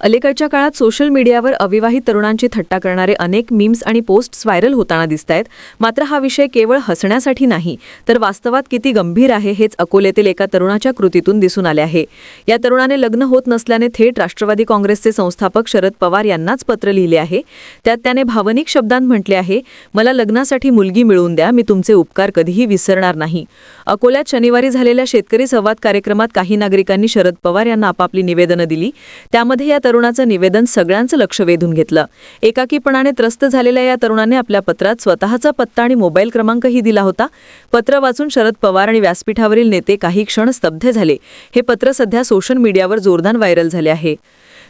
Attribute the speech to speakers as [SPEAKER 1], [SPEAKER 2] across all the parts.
[SPEAKER 1] अलीकडच्या काळात सोशल मीडियावर अविवाहित तरुणांची थट्टा करणारे अनेक मीम्स आणि पोस्ट्स व्हायरल होताना दिसत आहेत मात्र हा विषय केवळ हसण्यासाठी नाही तर वास्तवात किती गंभीर आहे हेच अकोलेतील एका तरुणाच्या कृतीतून दिसून आले आहे. या तरुणाने लग्न होत नसल्याने थेट राष्ट्रवादी काँग्रेसचे संस्थापक शरद पवार यांनाच पत्र लिहिले आहे. त्यात त्याने भावनिक शब्दांत म्हटले आहे मला लग्नासाठी मुलगी मिळवून द्या मी तुमचे उपकार कधीही विसरणार नाही. अकोल्यात शनिवारी झालेल्या शेतकरी संवाद कार्यक्रमात काही नागरिकांनी शरद पवार यांना आपापली निवेदनं दिली. त्यामध्ये या तरुणाचं निवेदन सगळ्यांचं लक्ष वेधून घेतलं. एकाकीपणाने त्रस्त झालेल्या या तरुणाने आपल्या पत्रात स्वतःचा पत्ता आणि मोबाईल क्रमांकही दिला होता. पत्र वाचून शरद पवार आणि व्यासपीठावरील नेते काही क्षण स्तब्ध झाले. हे पत्र सध्या सोशल मीडियावर जोरदार व्हायरल झाले आहे.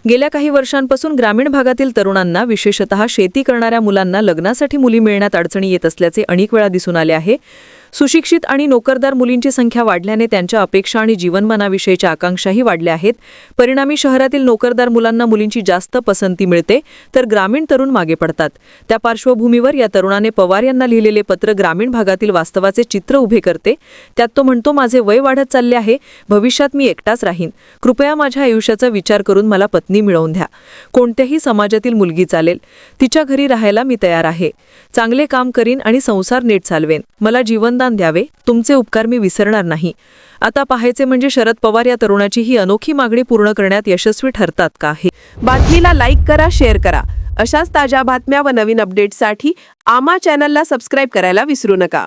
[SPEAKER 1] गेल्या काही वर्षांपासून ग्रामीण भागातील तरुणांना विशेषतः शेती करणाऱ्या मुलांना लग्नासाठी मुली मिळण्यात अडचणी येत असल्याचे अनेक वेळा दिसून आले आहे. सुशिक्षित आणि नोकरदार मुलींची संख्या वाढल्याने त्यांच्या अपेक्षा आणि जीवनमानाविषयीच्या आकांक्षाही वाढल्या आहेत. परिणामी शहरातील नोकरदार मुलांना मुलींची जास्त पसंती मिळते तर ग्रामीण तरुण मागे पडतात. त्या पार्श्वभूमीवर या तरुणाने पवार यांना लिहिलेले पत्र ग्रामीण भागातील वास्तवाचे चित्र उभे करते. त्यात तो म्हणतो माझे वय वाढत चालले आहे भविष्यात मी एकटाच राहीन. कृपया माझ्या आयुष्याचा विचार करून मला पत्नी मिळवून द्या. कोणत्याही समाजातील मुलगी चालेल. तिच्या घरी राहायला मी तयार आहे. चांगले काम करीन आणि संसार नीट चालवेन. मला जीवन जीवनदान द्यावे? तुमचे उपकार मी विसरणार नाही. आता पाहायचे म्हणजे शरद पवार या तरुणाची ही अनोखी मागणी पूर्ण करण्यात यशस्वी ठरतात का हे?
[SPEAKER 2] बातमीला लाईक करा शेअर करा. अशाच ताज्या बातम्या व नवीन अपडेट्ससाठी आमा चॅनलला सबस्क्राईब करायला विसरू नका.